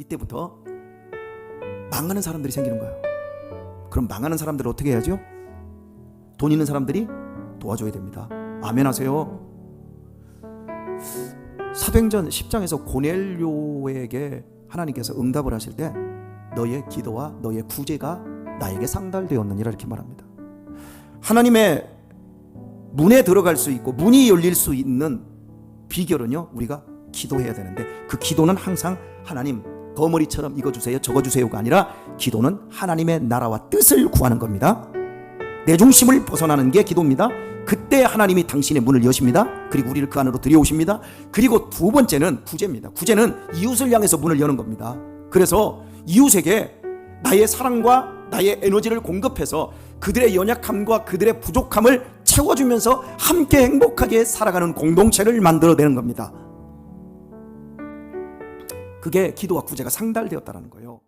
이때부터 망하는 사람들이 생기는 거예요. 그럼 망하는 사람들을 어떻게 해야죠? 돈 있는 사람들이 도와줘야 됩니다. 아멘 하세요. 사도행전 10장에서 고넬료에게 하나님께서 응답을 하실 때 너의 기도와 너의 구제가 나에게 상달되었느니라 이렇게 말합니다. 하나님의 문에 들어갈 수 있고 문이 열릴 수 있는 비결은요 우리가 기도해야 되는데 그 기도는 항상 하나님 거머리처럼 이거 주세요 저거 주세요가 아니라 기도는 하나님의 나라와 뜻을 구하는 겁니다. 내 중심을 벗어나는 게 기도입니다. 그때 하나님이 당신의 문을 여십니다. 그리고 우리를 그 안으로 들여오십니다. 그리고 두 번째는 구제입니다. 구제는 이웃을 향해서 문을 여는 겁니다. 그래서 이웃에게 나의 사랑과 나의 에너지를 공급해서 그들의 연약함과 그들의 부족함을 채워주면서 함께 행복하게 살아가는 공동체를 만들어내는 겁니다. 그게 기도와 구제가 상달되었다는 거예요.